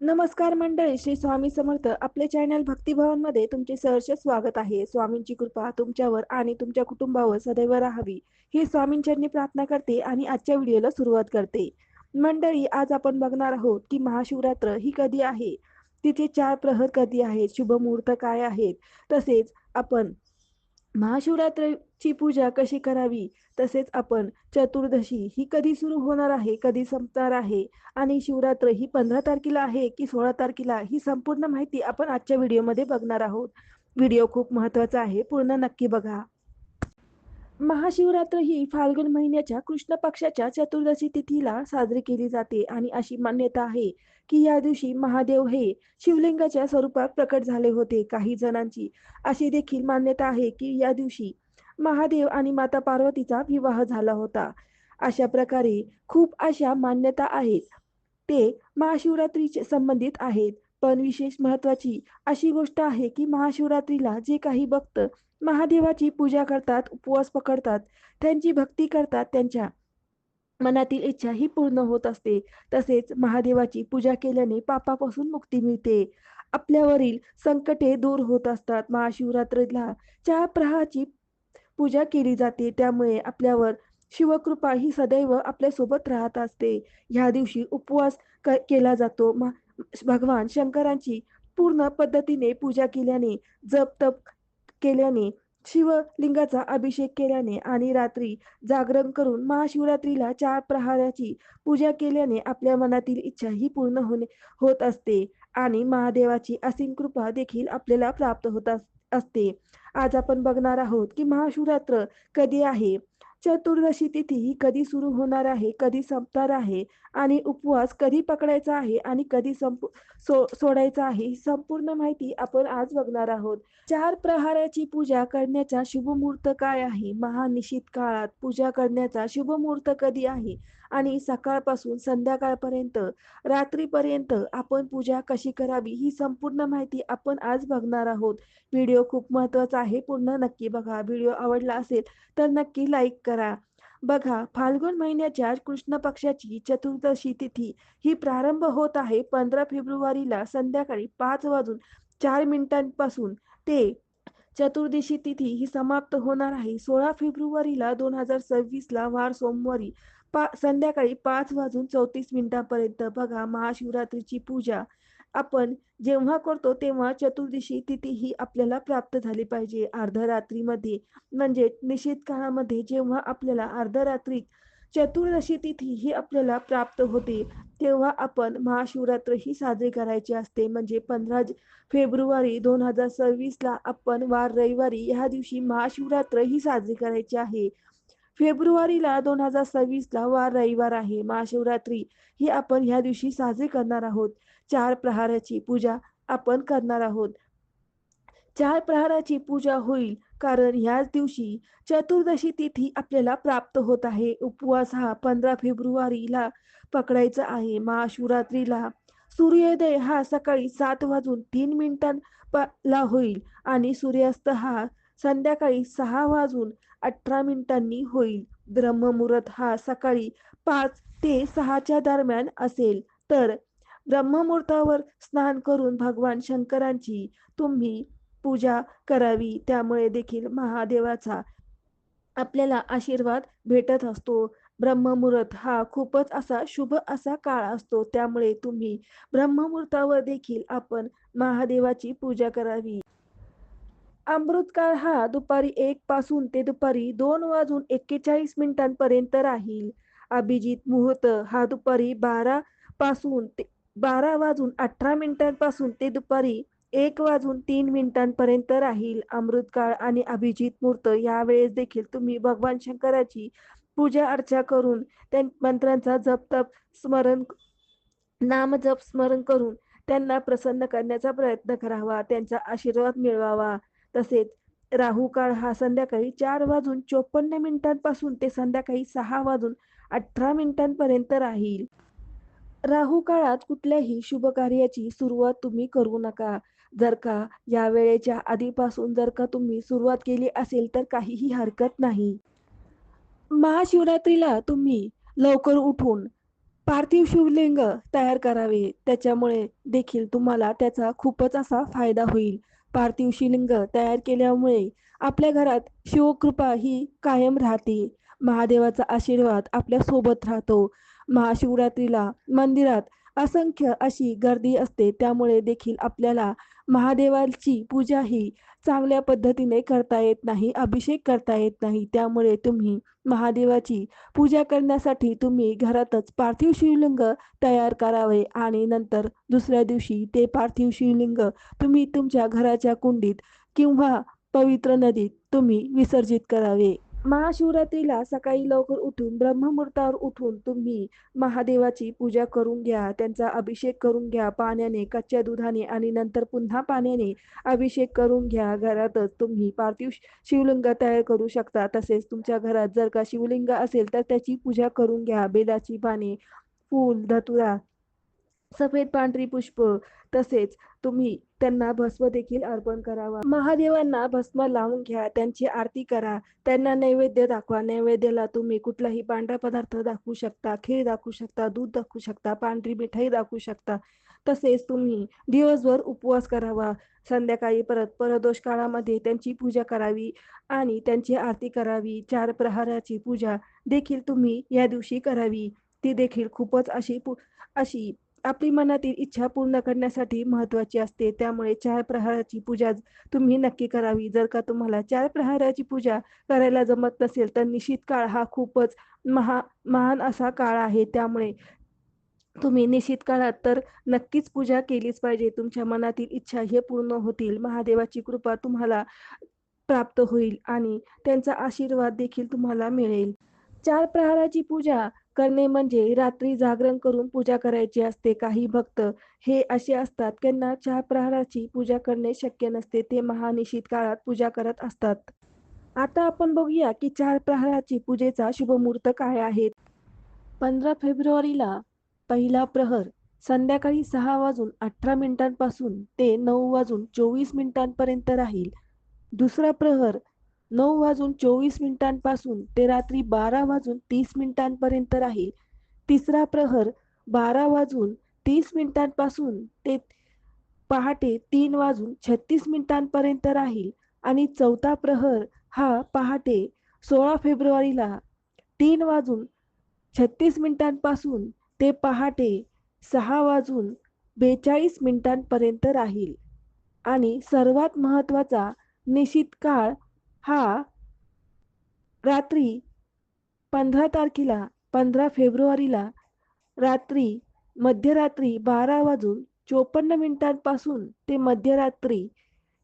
नमस्कार मंडळी श्री स्वामी समर्थ. आपले चॅनल भक्तिभवनमध्ये तुमचे सहर्ष स्वागत आहे. स्वामींची कृपा तुमच्यावर आणि तुमच्या कुटुंबावर सदैव राहावी. ही स्वामींच्यांनी प्रार्थना करते आणि आजच्या व्हिडिओला सुरुवात करते. मंडळी आज आपण बघणार आहोत की महाशिवरात्र ही कधी आहे? तिथे चार प्रहर कधी आहेत? शुभ मुहूर्त काय आहेत? तसेच आपण महाशिवरात्रीची पूजा कशी करावी? तसेच आपण चतुर्दशी ही कधी सुरू होणार आहे कधी संपणार आहे? आणि शिवरात्र ही पंधरा तारखेला आहे की सोळा तारखेला? ही संपूर्ण माहिती आपण आजच्या व्हिडिओमध्ये बघणार आहोत. व्हिडिओ खूप महत्त्वाचा आहे पूर्ण नक्की बघा. महाशिवरात्र ही फाल्गुन महिन्याच्या कृष्ण पक्षाच्या चतुर्दशी तिथीला साजरी केली जाते आणि अशी मान्यता आहे की या दिवशी महादेव हे शिवलिंगाच्या स्वरूपात प्रकट झाले होते. काही जणांची अशी देखील मान्यता आहे की या दिवशी महादेव आणि माता पार्वतीचा विवाह झाला होता. अशा प्रकारे खूप अशा मान्यता आहेत. ते महाशिवरात्रीचे संबंधित आहेत. पण विशेष महत्वाची अशी गोष्ट आहे की महाशिवरात्रीला जे काही भक्त महादेवाची पूजा करतात उपवास पकडतात त्यांची भक्ती करतात त्यांच्या मनातील इच्छा ही पूर्ण होत असते. तसेच महादेवाची पूजा केल्याने पापापासून मुक्ती मिळते. आपल्यावरील संकटे दूर होत असतात. महाशिवरात्रीला चहा प्रहाची पूजा केली जाते. त्यामुळे आपल्यावर शिवकृपा ही सदैव आपल्यासोबत राहत असते. ह्या दिवशी उपवास केला जातो. भगवान शंकरांची पूर्ण पद्धतीने पूजा केल्याने जप तप केल्याने शिवलिंगाचा अभिषेक केल्याने आणि रात्री जागरण करून महाशिवरात्रीला चार प्रहाराची पूजा केल्याने आपल्या मनातील इच्छा ही पूर्ण होणे होत असते आणि महादेवाची असीम कृपा देखील आपल्याला प्राप्त होत असते. आज आपण बघणार आहोत की महाशिवरात्र कधी आहे? चतुर्दशी तिथी ही कधी सुरू होणार आहे कधी संपणार आहे आणि उपवास कधी पकडायचा आहे आणि कधी संप सो सोडायचा आहे ही संपूर्ण माहिती आपण आज बघणार आहोत. चार प्रहाराची पूजा करण्याचा शुभ मुहूर्त काय आहे? महानिशित काळात पूजा करण्याचा शुभ मुहूर्त कधी आहे? आणि सकाळपासून संध्याकाळपर्यंत रात्रीपर्यंत आपण पूजा कशी करावी ही संपूर्ण माहिती आपण आज बघणार आहोत. व्हिडिओ खूप महत्त्वाचा आहे पूर्ण नक्की बघा. व्हिडिओ आवडला असेल तर नक्की लाईक करा. बघा फाल्गुन महिन्याच्या कृष्ण पक्षाची चतुर्दशी तिथी ही प्रारंभ होत आहे पंधरा फेब्रुवारीला संध्याकाळी पाच वाजून चार मिनिटांपासून. ते चतुर्दशी तिथी ही समाप्त होणार आहे. सोळा फेब्रुवारीला दोन हजार सव्वीस ला वार सोमवारी पा संध्याकाळी पाच वाजून चौतीस मिनिटांपर्यंत बघा महाशिवरात्रीची पूजा. आपण जेव्हा करतो तेव्हा चतुर्दशी तिथी ही आपल्याला प्राप्त झाली पाहिजे अर्धरात्रीमध्ये. म्हणजे निश्चित काळामध्ये जेव्हा आपल्याला अर्धरात्री चतुर्दशी तिथी ही आपल्याला प्राप्त होते तेव्हा आपण महाशिवरात्र ही साजरी करायची असते. म्हणजे पंधरा फेब्रुवारी दोन हजार सव्वीसला आपण वार रविवारी ह्या दिवशी महाशिवरात्र ही साजरी करायची आहे. फेब्रुवारीला दोन हजार सव्वीस ला वार रविवार आहे. महाशिवरात्री ही आपण ह्या दिवशी साजरी करणार आहोत. चार प्रहाराची पूजा आपण करणार आहोत. चार प्रहाराची पूजा होईल कारण ह्याच दिवशी चतुर्दशी तिथी आपल्याला प्राप्त होत आहे. उपवास हा पंधरा फेब्रुवारीला पकडायचा आहे. महाशिवरात्रीला सूर्योदय हा सकाळी सात वाजून तीन मिनिटांला होईल आणि सूर्यास्त हा संध्याकाळी सहा वाजून अठरा मिनिटांनी होईल. ब्रह्ममुहूर्त हा सकाळी पाच ते सहाच्या दरम्यान असेल. तर ब्रह्ममुहूर्तावर स्नान करून भगवान शंकरांची तुम्ही पूजा करावी. त्यामुळे देखील महादेवाचा आपल्याला आशीर्वाद भेटत असतो. ब्रह्ममुहूर्त हा खूपच असा शुभ असा काळ असतो. त्यामुळे तुम्ही ब्रह्ममुहूर्तावर देखील आपण महादेवाची पूजा करावी. अमृतकाळ हा दुपारी एक पासून ते दुपारी दोन वाजून एक्केचाळीस मिनिटांपर्यंत राहील. अभिजित मुहूर्त हा दुपारी बारा पासून ते बारा वाजून अठरा मिनिटांपासून ते दुपारी एक वाजून तीन मिनिटांपर्यंत राहील. अमृतकाळ आणि अभिजित मुहूर्त यावेळेस देखील तुम्ही भगवान शंकराची पूजा अर्चा करून त्या मंत्रांचा जप तप स्मरण नाम जप स्मरण करून त्यांना प्रसन्न करण्याचा प्रयत्न करावा. त्यांचा आशीर्वाद मिळवावा. तसेच राहू काळ हा संध्याकाळी चार वाजून चोपन्न मिनिटांपासून ते संध्याकाळी सहा वाजून अठरा मिनिटांपर्यंत राहील. राहू काळात कुठल्याही शुभ कार्याची सुरुवात तुम्ही करू नका. जर का या वेळेच्या आधीपासून जर का तुम्ही सुरुवात केली असेल तर काहीही हरकत नाही. महाशिवरात्रीला तुम्ही लवकर उठून पार्थिव शिवलिंग तयार करावे. त्याच्यामुळे देखील तुम्हाला त्याचा खूपच असा फायदा होईल. पार्थिव शिलिंग तयार केल्यामुळे आपल्या घरात शिवकृपा ही कायम राहते. महादेवाचा आशीर्वाद आपल्यासोबत राहतो. महाशिवरात्रीला मंदिरात असंख्य अशी गर्दी असते. त्यामुळे देखील आपल्याला महादेवाची पूजा ही चांगल्या पद्धतीने करता येत नाही अभिषेक करता येत नाही. त्यामुळे तुम्ही महादेवाची पूजा करण्यासाठी तुम्ही घरातच पार्थिव शिवलिंग तयार करावे आणि नंतर दुसऱ्या दिवशी ते पार्थिव शिवलिंग तुम्ही तुमच्या घराच्या कुंडीत किंवा पवित्र नदीत तुम्ही विसर्जित करावे. महाशिवरात्रीला सकाळी लवकर उठून ब्रह्ममुहूर्तावर उठून तुम्ही महादेवाची पूजा करून घ्या त्यांचा अभिषेक करून घ्या पाण्याने कच्च्या दुधाने आणि नंतर पुन्हा पाण्याने अभिषेक करून घ्या. घरातच तुम्ही पार्थिव शिवलिंग तयार करू शकता. तसेच तुमच्या घरात जर का शिवलिंग असेल तर त्याची पूजा करून घ्या. बेलाची पाने फूल धतुरा सफेद पांढरी पुष्प तसेच तुम्ही त्यांना भस्म देखील अर्पण करावा. महादेवांना भस्म लावून घ्या त्यांची आरती करा. त्यांना नैवेद्य दाखवा. नैवेद्याला तुम्ही कुठलाही पांढरा पदार्थ दाखवू शकता. खीर दाखवू शकता दूध दाखवू शकता पांढरी मिठाई दाखवू शकता. तसेच तुम्ही दिवसभर उपवास करावा. संध्याकाळी परत परदोष काळामध्ये त्यांची पूजा करावी आणि त्यांची आरती करावी. चार प्रहाराची पूजा देखील तुम्ही या दिवशी करावी. ती देखील खूपच अशी पू अशी आपली मनातील इच्छा पूर्ण करण्यासाठी महत्त्वाची असते. त्यामुळे चार प्रहाराची पूजा तुम्ही नक्की करावी. जर का तुम्हाला चार प्रहाराची पूजा करायला जमत नसेल तर निश्चित काळ हा खूपच महा महान असा काळ आहे. त्यामुळे तुम्ही निश्चित काळात तर नक्कीच पूजा केलीच पाहिजे. तुमच्या मनातील इच्छा हे पूर्ण होतील. महादेवाची कृपा तुम्हाला प्राप्त होईल आणि त्यांचा आशीर्वाद देखील तुम्हाला मिळेल. चार प्रहाराची पूजा करणे म्हणजे रात्री जागरण करून पूजा करायची असते. काही भक्त हे असे असतात त्यांना चार प्रहाराची पूजा करणे शक्य नसते. ते महानिशित काळात पूजा करत असतात. आता आपण बघूया की चार प्रहाराची पूजेचा शुभमुहूर्त काय आहे. पंधरा फेब्रुवारीला पहिला प्रहर संध्याकाळी सहा वाजून अठरा मिनिटांपासून ते नऊ वाजून चोवीस मिनिटांपर्यंत राहील. दुसरा प्रहर नऊ वाजून चोवीस मिनिटांपासून ते रात्री बारा वाजून तीस मिनिटांपर्यंत राहील. तिसरा प्रहर बारा वाजून तीस मिनिटांपासून ते पहाटे तीन वाजून छत्तीस मिनिटांपर्यंत राहील. आणि चौथा प्रहर हा पहाटे सोळा फेब्रुवारीला तीन वाजून छत्तीस मिनिटांपासून ते पहाटे सहा वाजून बेचाळीस मिनिटांपर्यंत राहील. आणि सर्वात महत्त्वाचा निश्चित काळ हा रात्री पंधरा तारखेला पंधरा फेब्रुवारीला रात्री मध्यरात्री बारा वाजून चोपन्न मिनिटांपासून ते मध्यरात्री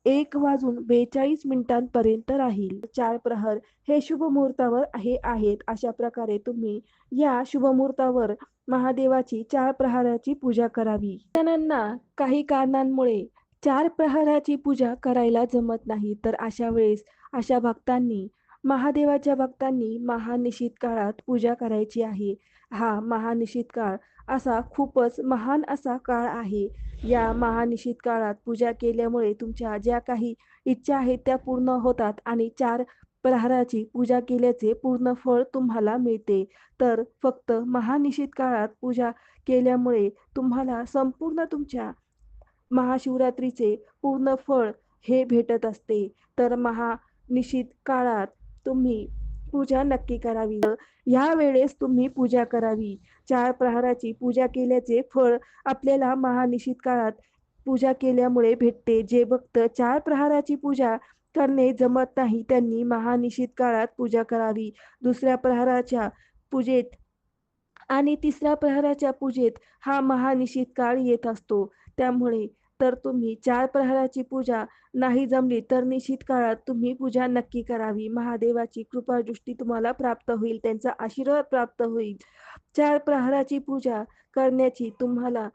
एक वाजून बेचाळीस मिनिटांपर्यंत राहील. चार प्रहर हे शुभ मुहूर्तावर हे आहेत. अशा प्रकारे तुम्ही या शुभ मुहूर्तावर महादेवाची चार प्रहाराची पूजा करावी. जणांना काही कारणांमुळे चार प्रहाराची पूजा करायला जमत नाही. तर अशा वेळेस अशा भक्तांनी महादेवाच्या भक्तांनी महानिशित काळात पूजा करायची आहे. हा महानिशित काळ असा खूपच महान असा काळ आहे. या महानिशित काळात पूजा केल्यामुळे तुमच्या ज्या काही इच्छा आहेत त्या पूर्ण होतात आणि चार प्रहाराची पूजा केल्याचे पूर्ण फळ तुम्हाला मिळते. तर फक्त महानिशित काळात पूजा केल्यामुळे तुम्हाला संपूर्ण तुमच्या महाशिवरात्रीचे पूर्ण फळ हे भेटत असते. तर महा निश्चित काळात तुम्ही पूजा नक्की करावी. या वेळेस तुम्ही पूजा करावी. चार प्रहाराची पूजा केल्याचे फळ आपल्याला महानिशित काळात पूजा केल्यामुळे भेटते. जे भक्त चार प्रहाराची पूजा करणे जमत नाही त्यांनी महानिशित काळात पूजा करावी. दुसऱ्या प्रहाराच्या पूजेत आणि तिसऱ्या प्रहाराच्या पूजेत हा महानिशित काळ येत असतो. त्यामुळे तर तुम्ही चार प्रहाराची पूजा नाही जमली तर निश्चित काळात तुम्ही पूजा नक्की करावी. महादेवाची कृपा दृष्टी तुम्हाला प्राप्त होईल त्यांचा आशीर्वाद प्राप्त होईल. चार प्रहाराची पूजा करण्याची तुम्हाला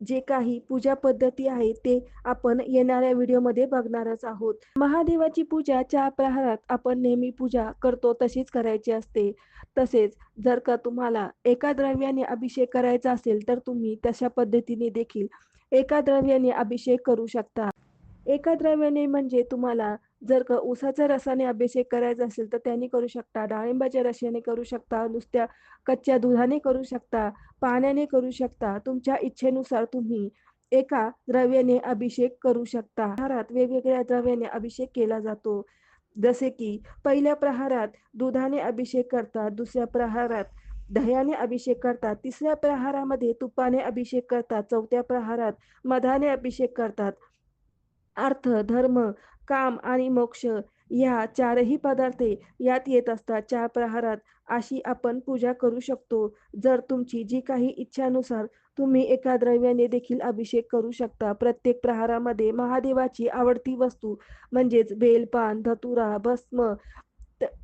जे काही पूजा पद्धती आहे ते आपण येणाऱ्या व्हिडिओमध्ये बघणारच आहोत. महादेवाची पूजा चार प्रहारात आपण नेहमी पूजा करतो तशीच करायची असते. तसेच जर का तुम्हाला एका द्रव्याने अभिषेक करायचा असेल तर तुम्ही तशा पद्धतीने देखील एका द्रव्याने अभिषेक करू शकता. एका द्रव्याने म्हणजे तुम्हाला जर का ऊसाच्या रसाने अभिषेक करायचा असेल तर त्यांनी करू शकता. डाळिंबाच्या रसाने करू शकता नुसत्या कच्च्या दुधाने करू शकता पाण्याने करू शकता. तुमच्या इच्छेनुसार तुम्ही एका द्रव्याने अभिषेक करू शकता. प्रहारात वेगवेगळ्या द्रव्याने अभिषेक केला जातो. जसे की पहिल्या प्रहारात दुधाने अभिषेक करतात दुसऱ्या प्रहारात दह्याने अभिषेक करतात. तिसऱ्या प्रहारामध्ये तुपाने अभिषेक करतात. चौथ्या प्रहारात मधाने अभिषेक करतात. अर्थ धर्म काम आणि मोक्ष या चारही पदार्थे यात येत असतात. चार प्रहारात अशी आपण पूजा करू शकतो. जर तुमची जी काही इच्छानुसार तुम्ही एका द्रव्याने देखील अभिषेक करू शकता. प्रत्येक प्रहारामध्ये महादेवाची आवडती वस्तू म्हणजेच बेलपान धतुरा भस्म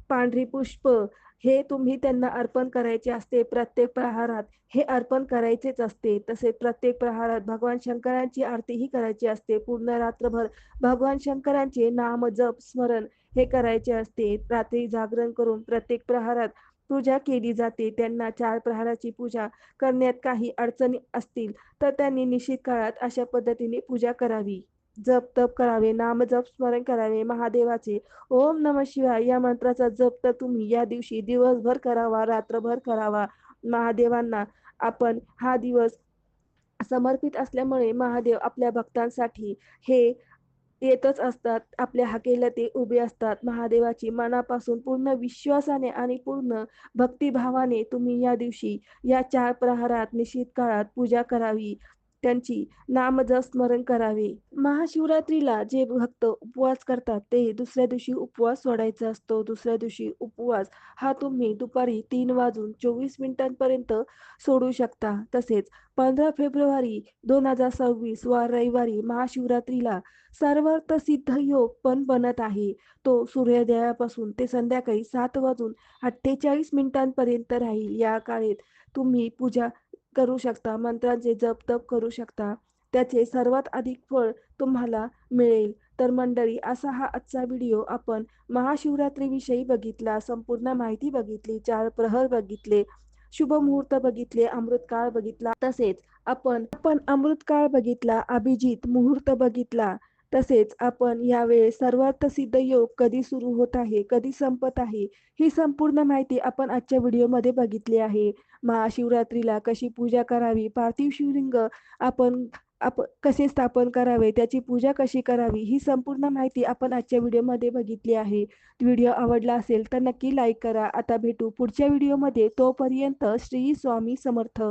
पांढरी पुष्प हे तुम्ही त्यांना अर्पण करायचे असते प्रत्येक प्रहारात हे अर्पण करायचेच असते. तसेच प्रत्येक प्रहारात भगवान शंकरांची आरतीही करायची असते. पूर्ण रात्रभर भगवान शंकरांचे नाम जप स्मरण हे करायचे असते. रात्री जागरण करून प्रत्येक प्रहारात पूजा केली जाते. त्यांना चार प्रहाराची पूजा करण्यात काही अडचणी असतील तर त्यांनी निश्चित काळात अशा पद्धतीने पूजा करावी. जप तप करावे नाम जप स्मरण करावे महादेवाचे. ओम नम शिवाय. या मंत्राचा जप तर तुम्ही या दिवशी दिवसभर करावा रात्रभर करावा. महादेवांना आपण हा दिवस समर्पित असल्यामुळे महादेव आपल्या भक्तांसाठी हे येतच असतात. आपल्या हाकेला ते उभे असतात. महादेवाची मनापासून पूर्ण विश्वासाने आणि पूर्ण भक्तिभावाने तुम्ही या दिवशी या चार प्रहारात निश्चित काळात पूजा करावी. त्यांची नामजस्मरण करावे. महाशिवरात्रीला जे भक्त उपवास करतात ते दुसऱ्या दिवशी उपवास सोडायचा असतो. दुसऱ्या दिवशी उपवास हा तुम्ही दुपारी तीन वाजून चोवीस मिनिटांपर्यंत सोडू शकता. तसेच पंधरा फेब्रुवारी दोन हजार सव्वीस वा रविवारी महाशिवरात्रीला सर्वार्थ सिद्ध योग पण बनत आहे. तो सूर्योदयापासून ते संध्याकाळी सात वाजून अठ्ठेचाळीस मिनिटांपर्यंत राहील. या काळात तुम्ही पूजा करू शकता मंत्रांचे जप तप करू शकता त्याचे सर्वात अधिक फळ तुम्हाला मिळेल. तर मंडळी असा हा आजचा व्हिडिओ आपण महाशिवरात्रीविषयी बघितला संपूर्ण माहिती बघितली चार प्रहर बघितले शुभ मुहूर्त बघितले अमृतकाळ बघितला तसेच आपण आपण अमृतकाळ बघितला अभिजित मुहूर्त बघितला तसेच आपण यावेळेस सर्वार्थ सिद्ध योग कधी सुरू होत आहे कधी संपत आहे ही संपूर्ण माहिती आपण आजच्या व्हिडिओमध्ये बघितली आहे. महाशिवरात्रीला कशी पूजा करावी पार्थिव शिवलिंग आपण आप कसे स्थापन करावे त्याची पूजा कशी करावी ही संपूर्ण माहिती आपण आजच्या व्हिडिओमध्ये बघितली आहे. व्हिडिओ आवडला असेल तर नक्की लाईक करा. आता भेटू पुढच्या व्हिडिओमध्ये. तोपर्यंत श्री स्वामी समर्थ.